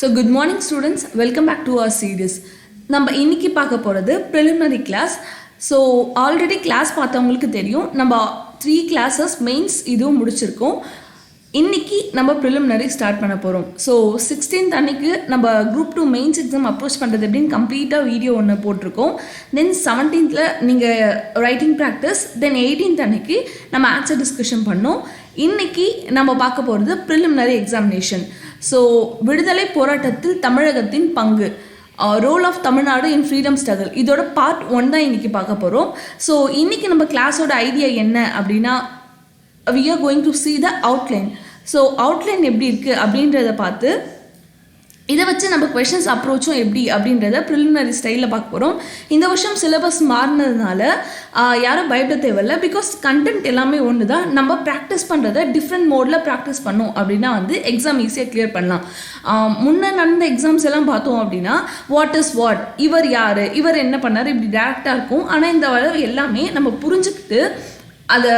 So good morning students welcome back to our series நம்ம இன்னைக்கு பார்க்க போகிறது preliminary class so already class பார்த்தவங்களுக்கு தெரியும். நம்ம த்ரீ கிளாஸஸ் மெயின்ஸ் இதுவும் முடிச்சிருக்கோம். இன்னைக்கு நம்ம ப்ரிலிமினரி ஸ்டார்ட் பண்ண போகிறோம் ஸோ சிக்ஸ்டீன்த் அன்னைக்கு நம்ம group two mains exam approach பண்ணுறது எப்படின்னு கம்ப்ளீட்டாக வீடியோ ஒன்று போட்டிருக்கோம். தென் செவன்டீன்த்தில் நீங்கள் ரைட்டிங் ப்ராக்டிஸ் தென் எயிட்டீன்த் அன்னைக்கு நம்ம ஆன்சர் டிஸ்கஷன் பண்ணோம். இன்னைக்கு நம்ம பார்க்க போகிறது ப்ரிலிமினரி எக்ஸாமினேஷன் ஸோ விடுதலை போராட்டத்தில் தமிழகத்தின் பங்கு. Role of Tamil Nadu in freedom struggle இதோட பார்ட் ஒன் தான் இன்னைக்கு பார்க்க போகிறோம் ஸோ இன்னைக்கு நம்ம கிளாஸோட ஐடியா என்ன அப்படின்னா we are going to see the outline so outline எப்படி இருக்குது அப்படின்றத பார்த்து இதை வச்சு நம்ம கொஷின்ஸ் அப்ரோச்சும் எப்படி அப்படின்றத ப்ரிலிமினரி ஸ்டைலில் பார்க்க போகிறோம் இந்த வருஷம் சிலபஸ் மாறினதுனால யாரும் பயப்பட தேவையில்ல. பிகாஸ் கண்டென்ட் எல்லாமே ஒன்று தான் நம்ம ப்ராக்டிஸ் பண்ணுறத டிஃப்ரெண்ட் மோடில் ப்ராக்டிஸ் பண்ணோம் அப்படின்னா வந்து எக்ஸாம் ஈஸியாக கிளியர் பண்ணலாம். முன்னே நடந்த எக்ஸாம்ஸ் எல்லாம் பார்த்தோம் அப்படின்னா வாட் இஸ் வாட் இவர் யார்? இவர் என்ன பண்ணார்? இப்படி டேரெக்டாக இருக்கும். ஆனால் இந்த அளவு எல்லாமே நம்ம புரிஞ்சுக்கிட்டு அதை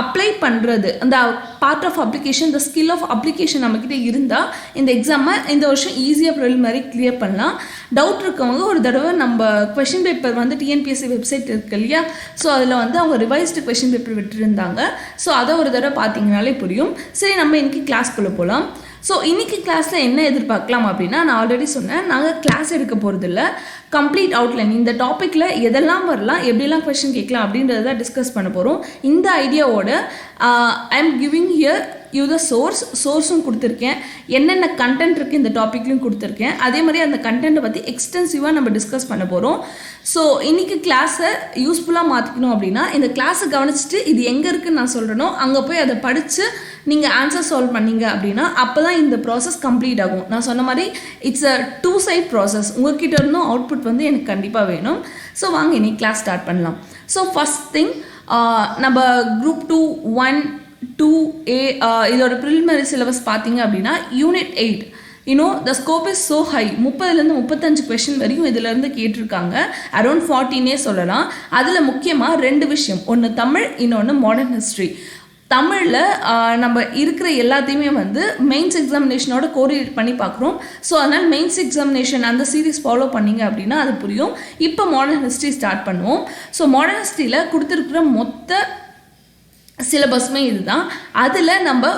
அப்ளை பண்ணுறது அந்த பார்ட் ஆஃப் அப்ளிகேஷன் இந்த ஸ்கில் ஆஃப் அப்ளிகேஷன் நம்மக்கிட்ட இருந்தால் இந்த எக்ஸாமை இந்த வருஷம் ஈஸியாக ப்ரிலிமினரி கிளியர் பண்ணலாம். டவுட் இருக்கவங்க ஒரு தடவை நம்ம கொஷின் பேப்பர் வந்து டிஎன்பிஎஸ்சி வெப்சைட் இருக்கு இல்லையா? ஸோ அதில் வந்து அவங்க ரிவைஸ்டு கொஷின் பேப்பர் விட்டுருந்தாங்க. ஸோ அதை ஒரு தடவை பார்த்தீங்கனாலே புரியும். சரி நம்ம இன்னைக்கு கிளாஸ்க்குள்ளே போகலாம் ஸோ இன்றைக்கி கிளாஸில் என்ன எதிர்பார்க்கலாம் அப்படின்னா நான் ஆல்ரெடி சொன்னேன் நாங்கள் கிளாஸ் எடுக்க போகிறதில்ல கம்ப்ளீட் அவுட்லைன் இந்த டாப்பிக்கில் எதெல்லாம் வரலாம் எப்படிலாம் கொஷின் கேட்கலாம் அப்படின்றத டிஸ்கஸ் பண்ண போகிறோம் இந்த ஐடியாவோட I am giving here you the source சோர்ஸும் கொடுத்துருக்கேன். என்னென்ன கண்டென்ட் இருக்குது இந்த டாப்பிக்லையும் கொடுத்துருக்கேன். அதே மாதிரி அந்த கண்டென்ட்டை பற்றி எக்ஸ்டென்சிவாக நம்ம டிஸ்கஸ் பண்ண போகிறோம் ஸோ இன்றைக்கி கிளாஸை யூஸ்ஃபுல்லாக மாற்றிக்கணும் அப்படின்னா இந்த கிளாஸை கவனிச்சுட்டு இது எங்கே இருக்குன்னு நான் சொல்கிறேனோ அங்கே போய் அதை படித்து நீங்கள் ஆன்சர் சால்வ் பண்ணீங்க அப்படின்னா அப்போ தான் இந்த ப்ராசஸ் கம்ப்ளீட் ஆகும். நான் சொன்ன மாதிரி it's a two side process உங்ககிட்ட இருந்தும் அவுட்புட் வந்து எனக்கு கண்டிப்பாக வேணும். ஸோ வாங்க இன்னைக்கு கிளாஸ் ஸ்டார்ட் பண்ணலாம். ஸோ ஃபஸ்ட் திங் நம்ம group two one two A uh, இதோட ப்ரிலிமினரி சிலபஸ் பார்த்தீங்க அப்படின்னா unit eight you know the scope is so high முப்பதுலேருந்து முப்பத்தஞ்சு கொஷின் வரைக்கும் இதிலேருந்து கேட்டிருக்காங்க. அரௌண்ட் ஃபார்ட்டினே சொல்லலாம். அதில் முக்கியமாக ரெண்டு விஷயம். ஒன்று தமிழ் இன்னொன்று மாடர்ன் ஹிஸ்ட்ரி தமிழில் uh, நம்ம இருக்கிற எல்லாத்தையுமே வந்து மெயின்ஸ் எக்ஸாமினேஷனோட கோரிலேட் பண்ணி பார்க்குறோம். ஸோ அதனால் மெயின்ஸ் எக்ஸாமினேஷன் அந்த சீரிஸ் ஃபாலோ பண்ணீங்க அப்படின்னா அது புரியும். இப்போ மாடர்ன் ஹிஸ்ட்ரி ஸ்டார்ட் பண்ணுவோம். ஸோ மாடர்ன் ஹிஸ்ட்ரியில் கொடுத்துருக்குற மொத்த சிலபஸுமே இதுதான். அதில் நம்ம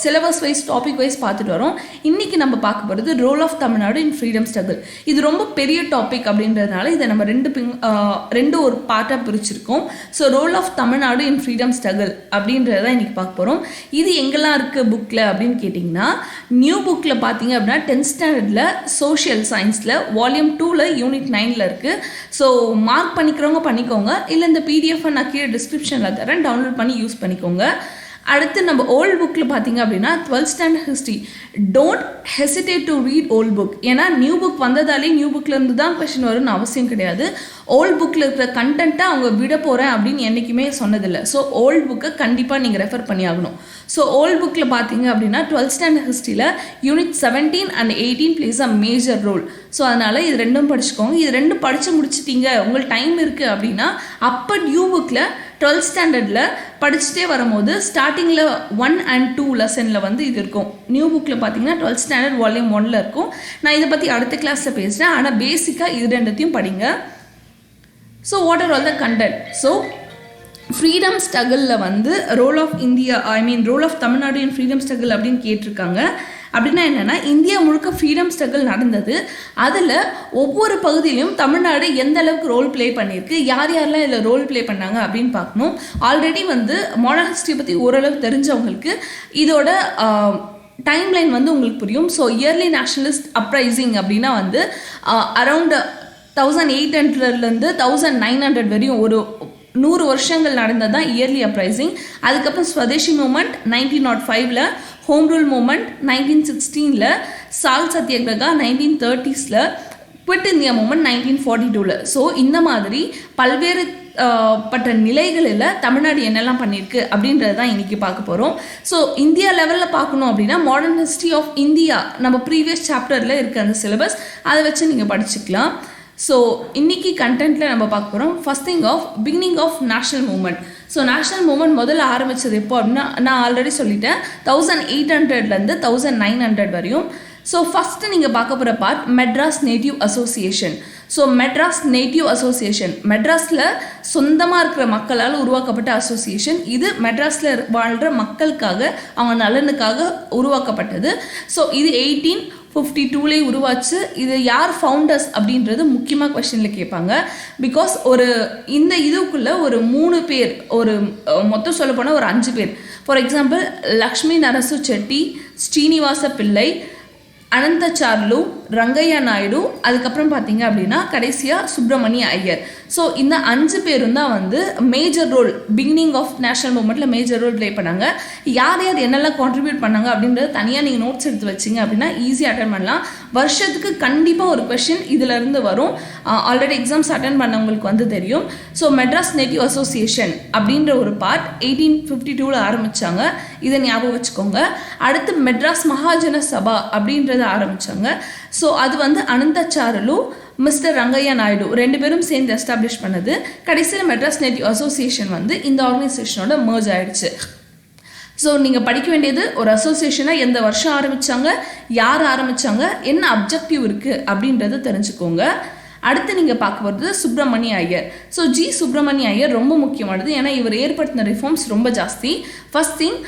சிலபஸ் வைஸ் டாபிக் வைஸ் பார்த்துட்டு வரோம். இன்றைக்கி நம்ம பார்க்க போகிறது role of Tamil Nadu in freedom struggle இது ரொம்ப பெரிய டாபிக் அப்படின்றதுனால இதை நம்ம ரெண்டு பிங் ரெண்டு ஒரு பார்ட்டாக பிரிச்சிருக்கோம். So role of Tamil Nadu in freedom struggle அப்படின்றத இன்றைக்கி பார்க்க போகிறோம் இது எங்கெல்லாம் இருக்குது புக்கில் அப்படின்னு கேட்டிங்கன்னா நியூ புக்கில் பார்த்தீங்க அப்படின்னா டென்த் ஸ்டாண்டர்டில் சோஷியல் சயின்ஸில் வால்யூம் டூவில் யூனிட் நைனில் இருக்குது ஸோ மார்க் பண்ணிக்கிறவங்க பண்ணிக்கோங்க. இல்லை இந்த பிடிஎஃப் நான் கீழே டிஸ்கிரிப்ஷனில் தரேன். டவுன்லோட் பண்ணி யூஸ் பண்ணிக்கோங்க. அடுத்து நம்ம ஓல்ட் புக்கில் பார்த்தீங்க அப்படின்னா twelfth standard history don't hesitate to read old book ஏன்னா நியூ புக் வந்ததாலே நியூ புக்லேருந்து தான் கொஷின் வரும்னு அவசியம் கிடையாது. ஓல்ட் புக்கில் இருக்கிற கண்டென்ட்டை அவங்க விட போகிறேன் அப்படின்னு என்றைக்குமே சொன்னதில்லை. ஸோ ஓல்ட் புக்கை கண்டிப்பாக நீங்கள் ரெஃபர் பண்ணி ஆகணும். ஸோ ஓல்ட் புக்கில் பார்த்தீங்க அப்படின்னா டுவெல்த் ஸ்டாண்டர்ட் ஹிஸ்ட்ரியில் unit seventeen and eighteen plays a major role so அதனால் இது ரெண்டும் படிச்சுக்கோங்க. இது ரெண்டும் படித்து முடிச்சிட்டீங்க. உங்களுக்கு டைம் இருக்குது அப்படின்னா அப்போ நியூ புக்கில் டுவெல்த் ஸ்டாண்டர்டில் படிச்சுட்டே வரும்போது ஸ்டார்டிங்கில் ஒன் அண்ட் டூ லெசனில் வந்து இது இருக்கும். நியூ புக்கில் பார்த்தீங்கன்னா டுவெல்த் ஸ்டாண்டர்ட் வால்யூம் ஒன்ல இருக்கும். நான் இதை பற்றி அடுத்த கிளாஸில் பேசுகிறேன் ஆனால் பேசிக்காக இது ரெண்டுத்தையும் படிங்க. So what are all the content so freedom ஸ்ட்ரகிளில் வந்து role of India I mean role of Tamil Nadu in freedom struggle அப்படின்னு கேட்டிருக்காங்க. அப்படின்னா என்னென்னா இந்தியா முழுக்க ஃப்ரீடம் ஸ்ட்ரகிள் நடந்தது. அதில் ஒவ்வொரு பகுதியிலும் தமிழ்நாடு எந்த அளவுக்கு ரோல் ப்ளே பண்ணியிருக்கு யார் யாரெல்லாம் இதில் ரோல் ப்ளே பண்ணாங்க அப்படின்னு பார்க்கணும். ஆல்ரெடி வந்து மாடர்ன் ஹிஸ்ட்ரி பற்றி ஓரளவு தெரிஞ்சவங்களுக்கு இதோட டைம் லைன் வந்து உங்களுக்கு புரியும். ஸோ இயர்லி நேஷனலிஸ்ட் அப்ரைசிங் அப்படின்னா வந்து அரவுண்ட் தௌசண்ட் எயிட் ஹண்ட்ரட்லேருந்து தௌசண்ட் நைன் ஹண்ட்ரட் வரையும் ஒரு நூறு வருஷங்கள் நடந்தது தான் இயர்லி அப்ரைசிங் அதுக்கப்புறம் ஸ்வதேஷி மூமெண்ட் நைன்டீன் நாட் ஃபைவ்ல ஹோம் ரூல் மூமெண்ட் நைன்டீன் சிக்ஸ்டீனில் salt satyagraha nineteen தேர்ட்டிஸில் quit India movement nineteen forty டூவில் ஸோ இந்த மாதிரி பல்வேறு பட்ட நிலைகளில் தமிழ்நாடு என்னெல்லாம் பண்ணியிருக்கு அப்படின்றது தான் இன்றைக்கி பார்க்க போகிறோம் ஸோ இந்தியா லெவலில் பார்க்கணும் அப்படின்னா மாடர்ன் ஹிஸ்ட்ரி ஆஃப் இந்தியா நம்ம ப்ரீவியஸ் சாப்டரில் இருக்க அந்த சிலபஸ் அதை வச்சு நீங்கள் படிச்சுக்கலாம். ஸோ இன்னைக்கு கண்டென்ட்டில் நம்ம பார்க்க போகிறோம் first thing of beginning of national movement so national movement முதல்ல ஆரம்பிச்சது எப்போ அப்படின்னா நான் ஆல்ரெடி சொல்லிட்டேன் தௌசண்ட் எயிட் ஹண்ட்ரட்லேருந்து தௌசண்ட் நைன் ஹண்ட்ரட் வரையும். ஸோ ஃபஸ்ட்டு நீங்கள் பார்க்க போகிற part Madras native association so Madras native association மெட்ராஸில் சொந்தமாக இருக்கிற மக்களால் உருவாக்கப்பட்ட அசோசியேஷன் இது மெட்ராஸில் வாழ்கிற மக்களுக்காக அவங்க நலனுக்காக உருவாக்கப்பட்டது. ஸோ இது எயிட்டீன் ஃபிஃப்டி டூலே உருவாச்சு. இது யார் ஃபவுண்டர்ஸ் அப்படின்றது முக்கியமாக கொஷனில் கேட்பாங்க. பிகாஸ் ஒரு இந்த இதுக்குள்ளே ஒரு மூணு பேர் ஒரு மொத்தம் சொல்ல போனால் ஒரு அஞ்சு பேர். ஃபார் எக்ஸாம்பிள் லக்ஷ்மி நரசு செட்டி ஸ்ரீனிவாச பிள்ளை அனந்தச்சார்லு ரங்கையா நாயுடு அதுக்கப்புறம் பார்த்தீங்க அப்படின்னா கடைசியாக சுப்பிரமணிய ஐயர். ஸோ இந்த அஞ்சு பேரும் தான் வந்து major role beginning of national மூமெண்ட்டில் major role play பண்ணாங்க. யார் யார் என்னெல்லாம் கான்ட்ரிபியூட் பண்ணாங்க அப்படின்றத தனியாக நீங்கள் நோட்ஸ் எடுத்து வச்சிங்க அப்படின்னா ஈஸியாக அட்டன் பண்ணலாம். வருஷத்துக்கு கண்டிப்பாக ஒரு கொஷின் இதுலேருந்து வரும். ஆல்ரெடி எக்ஸாம்ஸ் அட்டன் பண்ணவங்களுக்கு வந்து தெரியும். ஸோ மெட்ராஸ் நேட்டிவ் அசோசியேஷன் அப்படின்ற ஒரு பார்ட் எயிட்டீன் ஃபிஃப்டி டூவில் ஆரம்பித்தாங்க இதை ஞாபகம் வச்சுக்கோங்க. அடுத்து மெட்ராஸ் மகாஜன சபா அப்படின்றத ஆரம்பித்தாங்க ஸோ அது வந்து அனந்தச்சாரலு மிஸ்டர் ரங்கையா நாயுடு ரெண்டு பேரும் சேர்ந்து எஸ்டாப்ளிஷ் பண்ணது. கடைசியில் மெட்ராஸ் நேட்டிவ் அசோசியேஷன் வந்து இந்த ஆர்கனைசேஷனோட merge ஆயிடுச்சு. ஸோ நீங்கள் படிக்க வேண்டியது ஒரு அசோசியேஷனாக எந்த வருஷம் ஆரம்பித்தாங்க யார் ஆரம்பித்தாங்க என்ன அப்ஜெக்டிவ் இருக்குது அப்படின்றத தெரிஞ்சுக்கோங்க. அடுத்து நீங்கள் பார்க்க போகிறது சுப்பிரமணிய ஐயர். ஸோ ஜி சுப்பிரமணிய ஐயர் ரொம்ப முக்கியமானது. ஏன்னா இவர் ஏற்படுத்தின ரிஃபார்ம்ஸ் ரொம்ப ஜாஸ்தி. First thing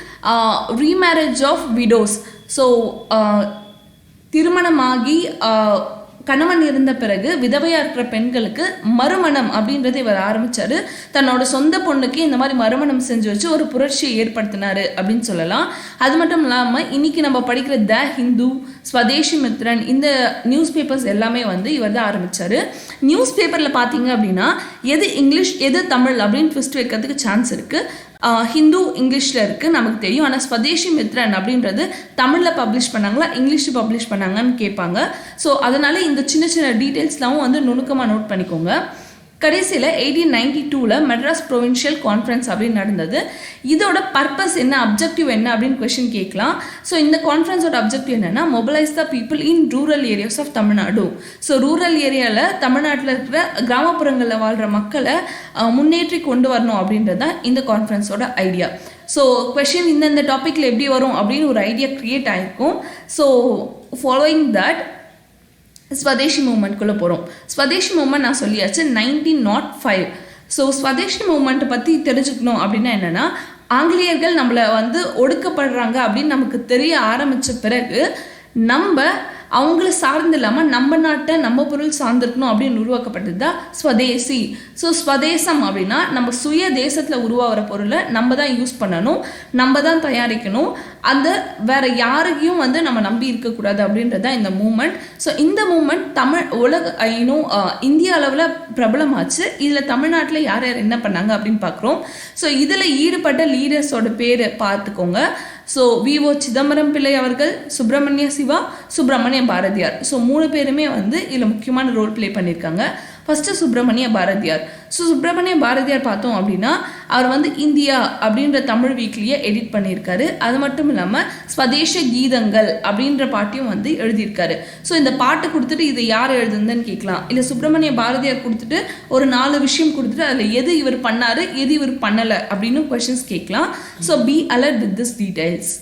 remarriage of widows so திருமணமாகி கணவன் இருந்த பிறகு விதவையா இருக்கிற பெண்களுக்கு மறுமணம் அப்படின்றத இவர் ஆரம்பிச்சாரு. தன்னோட சொந்த பொண்ணுக்கு இந்த மாதிரி மறுமணம் செஞ்சு வச்சு ஒரு புரட்சியை ஏற்படுத்தினாரு அப்படின்னு சொல்லலாம். அது மட்டும் இல்லாமல் இன்னைக்கு நம்ம படிக்கிற த ஹிந்து ஸ்வதேஷி மித்ரன் இந்த நியூஸ் பேப்பர்ஸ் எல்லாமே வந்து இவர் தான் ஆரம்பிச்சாரு. நியூஸ் பேப்பரில் பார்த்தீங்க அப்படின்னா எது இங்கிலீஷ் எது தமிழ் அப்படின்னு ட்விஸ்ட் வைக்கிறதுக்கு சான்ஸ் இருக்குது ஹிந்து இங்கிலீஷில் இருக்குது நமக்கு தெரியும். ஆனால் ஸ்வதேஷி மித்ரன் அப்படின்றது தமிழில் பப்ளிஷ் பண்ணாங்களா இங்கிலீஷில் பப்ளிஷ் பண்ணாங்கன்னு கேட்பாங்க. ஸோ அதனால இந்த சின்ன சின்ன டீட்டெயில்ஸ்லாம் வந்து நுணுக்கமாக நோட் பண்ணிக்கோங்க. கடைசியில் எயிட்டீன் நைன்டி டூவில் மெட்ராஸ் ப்ரொவின்ஷியல் கான்ஃபரன்ஸ் அப்படின்னு நடந்தது. இதோட பர்பஸ் என்ன அப்ஜெக்டிவ் என்ன அப்படின்னு கொஷின் கேட்கலாம். ஸோ இந்த கான்ஃபரன்ஸோட அப்ஜெக்டிவ் என்னன்னா mobilise the people in rural areas of Tamil Nadu so rural ஏரியாவில் தமிழ்நாட்டில் இருக்கிற கிராமப்புறங்களில் வாழ்கிற மக்களை முன்னேற்றி கொண்டு வரணும் அப்படின்றது தான் இந்த கான்ஃபரன்ஸோட ஐடியா ஸோ கொஷின் இந்தந்த டாப்பிக்கில் எப்படி வரும் அப்படின்னு ஒரு ஐடியா க்ரியேட் ஆகிருக்கும் ஸோ ஃபாலோயிங் தட் ஸ்வதேஷி மூமெண்ட்குள்ளே போகிறோம் ஸ்வதேஷி மூமெண்ட் நான் சொல்லியாச்சு nineteen naught five so swadeshi மூமெண்ட்டை பற்றி தெரிஞ்சுக்கணும் அப்படின்னா என்னென்னா ஆங்கிலேயர்கள் நம்மளை வந்து ஒடுக்கப்படுறாங்க அப்படின்னு நமக்கு தெரிய ஆரம்பித்த பிறகு நம்ம அவங்கள சார்ந்து இல்லாமல் நம்ம நாட்டை நம்ம பொருள் சார்ந்திருக்கணும் அப்படின்னு உருவாக்கப்பட்டது தான் ஸ்வதேசி. ஸோ ஸ்வதேசம் அப்படின்னா நம்ம சுய தேசத்தில் உருவாகிற பொருளை நம்ம தான் யூஸ் பண்ணணும் நம்ம தான் தயாரிக்கணும். அந்த வேற யாரையும் வந்து நம்ம நம்பி இருக்கக்கூடாது அப்படின்றது தான் இந்த மூமெண்ட் ஸோ இந்த மூமெண்ட் தமிழ் உலக இன்னும் இந்திய அளவில் பிரபலமாச்சு. இதில் தமிழ்நாட்டில் யார் யார் என்ன பண்ணாங்க அப்படின்னு பார்க்குறோம். ஸோ இதில் ஈடுபட்ட லீடர்ஸோட பேர் பார்த்துக்கோங்க. ஸோ விஓ சிதம்பரம் பிள்ளை அவர்கள் சுப்பிரமணிய சிவா சுப்பிரமணிய பாரதியார் ஸோ மூணு பேருமே வந்து இதில் முக்கியமான ரோல் ப்ளே பண்ணியிருக்காங்க. ஃபஸ்ட்டு சுப்பிரமணிய பாரதியார். ஸோ சுப்பிரமணிய பாரதியார் பார்த்தோம் அப்படின்னா அவர் வந்து இந்தியா அப்படின்ற தமிழ் வீக்லியை எடிட் பண்ணியிருக்காரு. அது மட்டும் இல்லாமல் ஸ்வதேச கீதங்கள் அப்படின்ற பாட்டையும் வந்து எழுதியிருக்காரு. ஸோ இந்த பாட்டு கொடுத்துட்டு இதை யார் எழுதுனதுன்னு கேட்கலாம். இல்லை சுப்பிரமணிய பாரதியார் கொடுத்துட்டு ஒரு நாலு விஷயம் கொடுத்துட்டு அதில் எது இவர் பண்ணாரு எது இவர் பண்ணலை அப்படின்னு கொஷின்ஸ் கேட்கலாம். So be alert with this details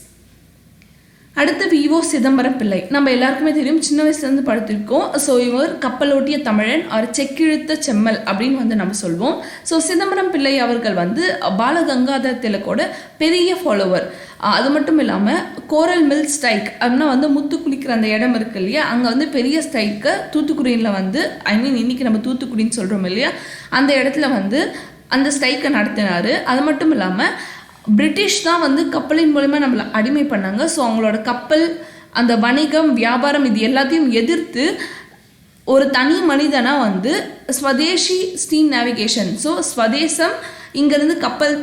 அடுத்து விஓ சிதம்பரம் பிள்ளை. நம்ம எல்லாருக்குமே தெரியும் சின்ன வயசுலேருந்து படுத்திருக்கோம். ஸோ இவர் கப்பலோட்டிய தமிழன் அவர் செக்கிழுத்த செம்மல் அப்படின்னு வந்து நம்ம சொல்வோம். ஸோ சிதம்பரம் பிள்ளை அவர்கள் வந்து பாலகங்காதர் திலக்கோட பெரிய ஃபாலோவர் அது மட்டும் இல்லாமல் கோரல் மில் ஸ்ட்ரைக் அப்படின்னா வந்து முத்து குளிக்கிற அந்த இடம் இருக்கு இல்லையா? அங்கே வந்து பெரிய ஸ்ட்ரைக்கை தூத்துக்குடியில் வந்து ஐ மீன் இன்னைக்கு நம்ம தூத்துக்குடின்னு சொல்கிறோம் இல்லையா? அந்த இடத்துல வந்து அந்த ஸ்ட்ரைக்கை நடத்தினார். அது மட்டும் இல்லாமல் பிரிட்டிஷ் தான் வந்து கப்பலின் மூலயமா நம்மளை அடிமை பண்ணாங்க. ஸோ அவங்களோட கப்பல் அந்த வணிகம் வியாபாரம் இது எல்லாத்தையும் எதிர்த்து ஒரு தனி மனிதனாக வந்து ஸ்வதேஷி ஸ்டீம் நேவிகேஷன் ஸோ ஸ்வதேசம் இங்கேருந்து கப்பல்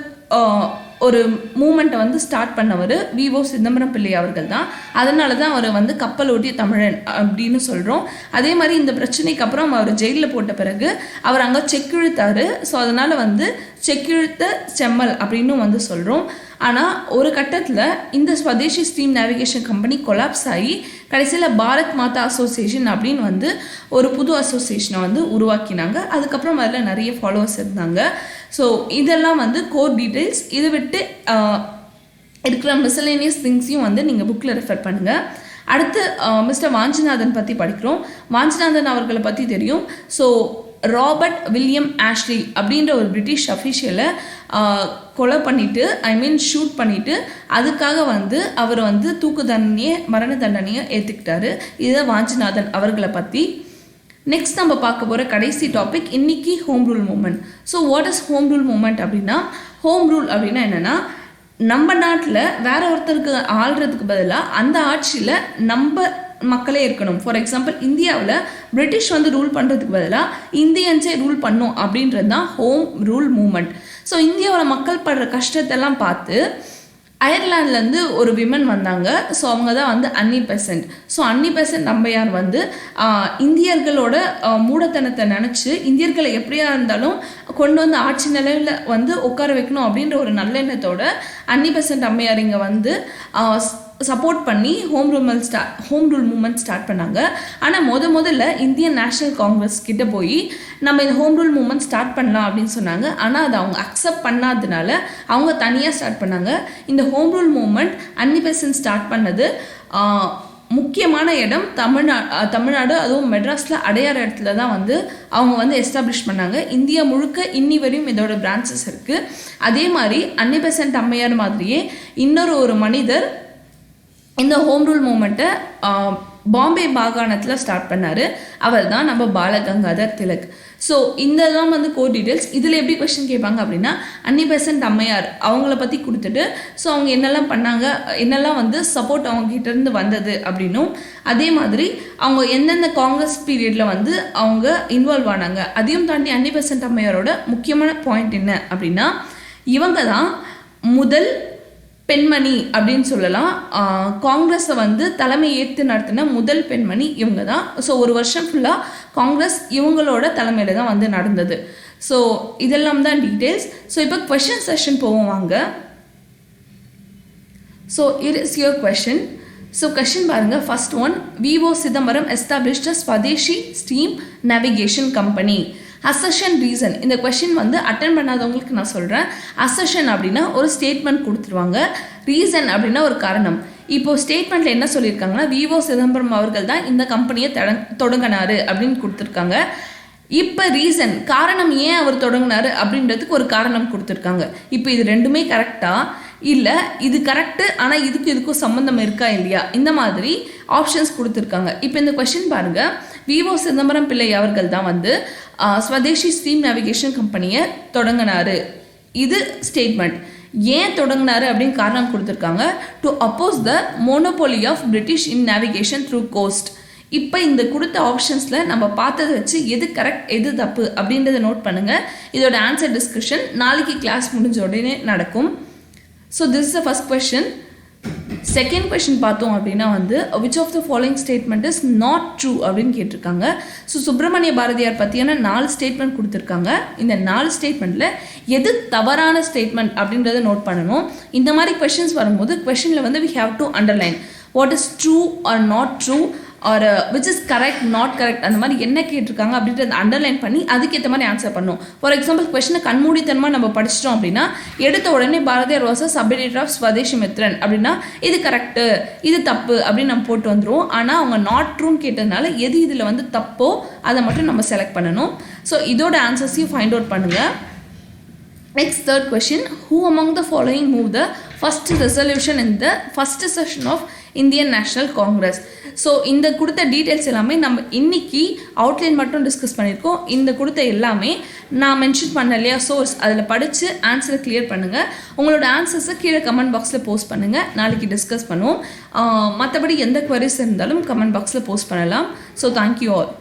ஒரு மூமெண்ட்டை வந்து ஸ்டார்ட் பண்ணவர் விவோ சிதம்பரம் பிள்ளை அவர்கள் தான். அதனால தான் அவர் வந்து கப்பல் ஓட்டிய தமிழன் அப்படின்னு சொல்கிறோம் அதே மாதிரி இந்த பிரச்சனைக்கு அப்புறம் அவர் ஜெயிலில் போட்ட பிறகு அவர் அங்கே செக்கிழுத்தாரு ஸோ அதனால் வந்து செக்கிழுத்த செம்மல் அப்படின்னு வந்து சொல்கிறோம் ஆனால் ஒரு கட்டத்தில் இந்த swadeshi steam navigation company collapse ஆகி கடைசியில் பாரத் மாதா அசோசியேஷன் அப்படின்னு வந்து ஒரு புது அசோசியேஷனை வந்து உருவாக்கினாங்க. அதுக்கப்புறம் அதில் நிறைய ஃபாலோவர்ஸ் இருந்தாங்க. ஸோ இதெல்லாம் வந்து கோர் டீட்டெயில்ஸ் இதை விட்டு இருக்கிற மிசலேனியஸ் திங்ஸையும் வந்து நீங்கள் புக்கில் ரெஃபர் பண்ணுங்கள் அடுத்து மிஸ்டர் வாஞ்சிநாதன் பற்றி படிக்கிறோம். வாஞ்சிநாதன் அவர்களை பற்றி தெரியும். ஸோ ராபர்ட் வில்லியம் ஆஷ்லி அப்படின்ற ஒரு பிரிட்டிஷ் அஃபிஷியலை கொலை பண்ணிட்டு ஐ மீன் ஷூட் பண்ணிட்டு அதுக்காக வந்து அவர் வந்து தூக்கு தண்டனையை மரண தண்டனையை ஏற்றுக்கிட்டாரு இதுதான் வாஞ்சிநாதன் அவர்களை பற்றி நெக்ஸ்ட் நம்ம பார்க்க போகிற கடைசி டாபிக் இன்னைக்கு home rule movement so what is home rule movement அப்படின்னா ஹோம் ரூல் அப்படின்னா என்னென்னா நம்ம நாட்டில் வேற ஒருத்தருக்கு ஆள்றதுக்கு பதிலாக அந்த ஆட்சியில் நம்ம மக்களே இருக்கணும். ஃபார் எக்ஸாம்பிள் இந்தியாவில் பிரிட்டிஷ் வந்து ரூல் பண்ணுறதுக்கு பதிலாக இந்தியன்ஸே ரூல் பண்ணும் அப்படின்றது தான் ஹோம் ரூல் மூமெண்ட் ஸோ இந்தியாவில் மக்கள் படுற கஷ்டத்தெல்லாம் பார்த்து அயர்லாண்ட்லேருந்து ஒரு விமன் வந்தாங்க. ஸோ அவங்க தான் வந்து Annie Besant so Annie Besant நம்பையார் வந்து? இந்தியர்களோட மூடத்தனத்தை நினச்சி இந்தியர்களை எப்படியா இருந்தாலும் கொண்டு வந்து ஆட்சி நிலையில் வந்து உட்கார வைக்கணும் அப்படின்ற ஒரு நல்லெண்ணத்தோட அன்னி பெசன்ட் அம்மையார் இங்கே வந்து சப்போர்ட் பண்ணி ஹோம் ரூல் ஸ்டா ஹோம் ரூல் மூமெண்ட் ஸ்டார்ட் பண்ணாங்க. ஆனால் முத முதல்ல இந்தியன் நேஷனல் காங்கிரஸ் கிட்ட போய் நம்ம இந்த ஹோம் ரூல் மூமெண்ட் ஸ்டார்ட் பண்ணலாம் அப்படின்னு சொன்னாங்க. ஆனால் அதை அவங்க அக்செப்ட் பண்ணாததுனால அவங்க தனியாக ஸ்டார்ட் பண்ணாங்க. இந்த home rule movement Annie Besant start பண்ணது முக்கியமான இடம் தமிழ்நா தமிழ்நாடு அதுவும் மெட்ராஸில் அடையாறு இடத்துல தான் வந்து அவங்க வந்து எஸ்டாப்ளிஷ் பண்ணாங்க. இந்தியா முழுக்க இன்னி வரையும் இதோட பிரான்ச்சஸ் இருக்குது அதே மாதிரி அன்னிபெசன்ட் அம்மையார் மாதிரியே இன்னொரு ஒரு மனிதர் இந்த ஹோம் ரூல் மூமெண்ட்டை பாம்பே மாகாணத்தில் ஸ்டார்ட் பண்ணார். அவர் தான் நம்ம பாலகங்காதர் திலக். ஸோ இதெல்லாம் வந்து கோர் டீட்டெயில்ஸ் இதில் எப்படி கொஸ்டின் கேட்பாங்க அப்படின்னா அன்னி பெசன்ட் அம்மையார் அவங்கள பற்றி கொடுத்துட்டு ஸோ அவங்க என்னெல்லாம் பண்ணாங்க என்னெல்லாம் வந்து சப்போர்ட் அவங்க இருந்து வந்தது அப்படின்னும் அதே மாதிரி அவங்க எந்தெந்த காங்கிரஸ் பீரியடில் வந்து அவங்க இன்வால்வ் ஆனாங்க அதையும் தாண்டி அன்னி பெசன்ட் அம்மையாரோட முக்கியமான பாயிண்ட் என்ன அப்படின்னா இவங்க தான் முதல் பெண்மணி அப்படின்னு சொல்லலாம். காங்கிரஸை வந்து தலைமை ஏற்று நடத்தின முதல் பெண்மணி இவங்க தான் ஸோ ஒரு வருஷம் ஃபுல்லாக காங்கிரஸ் இவங்களோட தலைமையில் தான் வந்து நடந்தது. ஸோ இதெல்லாம் தான் டீட்டெயில்ஸ் ஸோ இப்போ கொஷின் செஷன் போவோம் வாங்க. So it is your question so question பாருங்கள் first one V O Chidambaram established swadeshi steam navigation company அசஷன் reason இந்த கொஷின் வந்து அட்டன் பண்ணாதவங்களுக்கு நான் சொல்கிறேன் அசஷன் அப்படின்னா ஒரு ஸ்டேட்மெண்ட் கொடுத்துருவாங்க. ரீசன் அப்படின்னா ஒரு காரணம். இப்போ ஸ்டேட்மெண்ட்டில் என்ன சொல்லியிருக்காங்கன்னா விவோ சிதம்பரம் அவர்கள் தான் இந்த கம்பெனியை தொடங்கினாரு அப்படின்னு கொடுத்துருக்காங்க. இப்போ ரீசன் காரணம் ஏன் அவர் தொடங்கினாரு அப்படின்றதுக்கு ஒரு காரணம் கொடுத்துருக்காங்க. இப்போ இது ரெண்டுமே கரெக்டாக இல்லை இது கரெக்டு ஆனால் இதுக்கு இதுக்கும் சம்மந்தம் இருக்கா இல்லையா? இந்த மாதிரி ஆப்ஷன்ஸ் கொடுத்துருக்காங்க. இப்போ இந்த கொஷின் பாருங்கள் விஓ சிதம்பரம் பிள்ளை அவர்கள் தான் வந்து ஸ்வதேசி ஸ்வதேஷி ஸ்டீம் நேவிகேஷன் கம்பெனியை தொடங்கினாரு. இது ஸ்டேட்மெண்ட் ஏன் தொடங்கினாரு அப்படின்னு காரணம் கொடுத்துருக்காங்க. To oppose the monopoly of British in navigation through coast இப்போ இந்த கொடுத்த ஆப்ஷன்ஸில் நம்ம பார்த்ததை வச்சு எது கரெக்ட் எது தப்பு அப்படின்றத நோட் பண்ணுங்கள் இதோட ஆன்சர் டிஸ்கஷன் நாளைக்கு கிளாஸ் முடிஞ்ச உடனே நடக்கும். So this is the first question second question பார்த்தோம் அப்படின்னா வந்து which of the following statement is not true அப்படின்னு கேட்டிருக்காங்க. ஸோ சுப்பிரமணிய பாரதியார் பற்றியான நாலு ஸ்டேட்மெண்ட் கொடுத்துருக்காங்க. இந்த நாலு ஸ்டேட்மெண்ட்டில் எது தவறான ஸ்டேட்மெண்ட் அப்படின்றத நோட் பண்ணணும். இந்த மாதிரி கொஷின்ஸ் வரும்போது கொஷினில் வந்து we have to underline what is true or not true or which is correct not correct அந்த மாதிரி என்ன கேட்டிருக்காங்க அப்படின்றத அண்டர்லைன் பண்ணி அதுக்கேற்ற மாதிரி ஆன்சர் பண்ணும். ஃபார் எக்ஸாம்பிள் கொஸ்டினை கண்மூடித்தனமாக நம்ம படிச்சிட்டோம் அப்படின்னா எடுத்த உடனே Bharathiyar was subeditor of Swadeshi Mitran அப்படின்னா இது கரெக்டு இது தப்பு அப்படின்னு நம்ம போட்டு வந்துடுவோம் ஆனால் அவங்க நாட் ட்ரூன்னு கேட்டதுனால எது இதில் வந்து தப்போ அதை மட்டும் நம்ம செலக்ட் பண்ணணும். ஸோ இதோட ஆன்சர்ஸையும் ஃபைண்ட் அவுட் பண்ணுங்கள் next third question who among the following moved the first resolution in the first session of Indian National Congress so இந்த கொடுத்த டீட்டெயில்ஸ் எல்லாமே நம்ம இன்னைக்கு அவுட்லைன் மட்டும் டிஸ்கஸ் பண்ணியிருக்கோம் இந்த கொடுத்த எல்லாமே நான் மென்ஷன் பண்ண இல்லையா? சோர்ஸ் அதில் படித்து ஆன்சரை கிளியர் பண்ணுங்கள் உங்களோட ஆன்சர்ஸை கீழே கமெண்ட் பாக்ஸில் போஸ்ட் பண்ணுங்கள் நாளைக்கு டிஸ்கஸ் பண்ணுவோம். மற்றபடி எந்த குவரிஸ் இருந்தாலும் கமெண்ட் பாக்ஸில் போஸ்ட் பண்ணலாம். So thank you all